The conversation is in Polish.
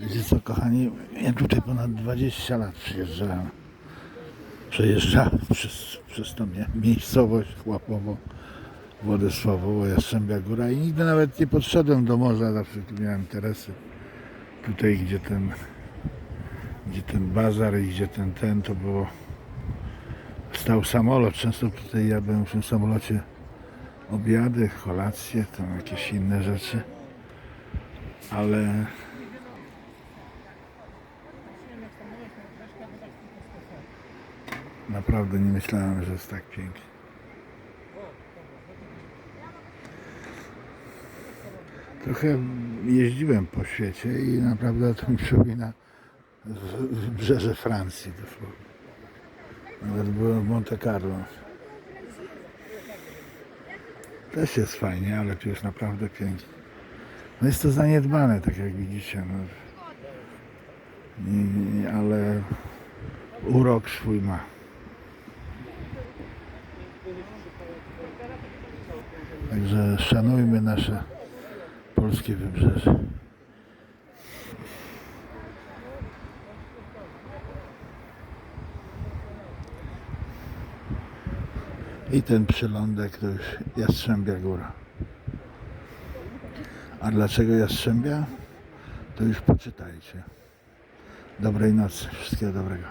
Wiecie co, kochani, ja tutaj ponad 20 lat przyjeżdżałem. Przejeżdżałem przez, przez tą mie- miejscowość Chłapowo, Władysławowo, Jastrzębia Góra i nigdy nawet nie podszedłem do morza, zawsze tu miałem interesy. Tutaj, gdzie ten, gdzie ten bazar i gdzie ten, ten, to było stał samolot. Często tutaj jadłem w tym samolocie obiady, kolacje, tam jakieś inne rzeczy. Ale naprawdę nie myślałem, że jest tak pięknie. Trochę jeździłem po świecie i naprawdę to mi przypomina wybrzeże Francji dosłownie. Nawet byłem w Monte Carlo. Też jest fajnie, ale tu jest naprawdę pięknie. No jest to zaniedbane, tak jak widzicie. No. Nie, ale urok swój ma. Także szanujmy nasze polskie wybrzeże. I ten przylądek to już Jastrzębia Góra. A dlaczego Jastrzębia? To już poczytajcie. Dobrej nocy. Wszystkiego dobrego.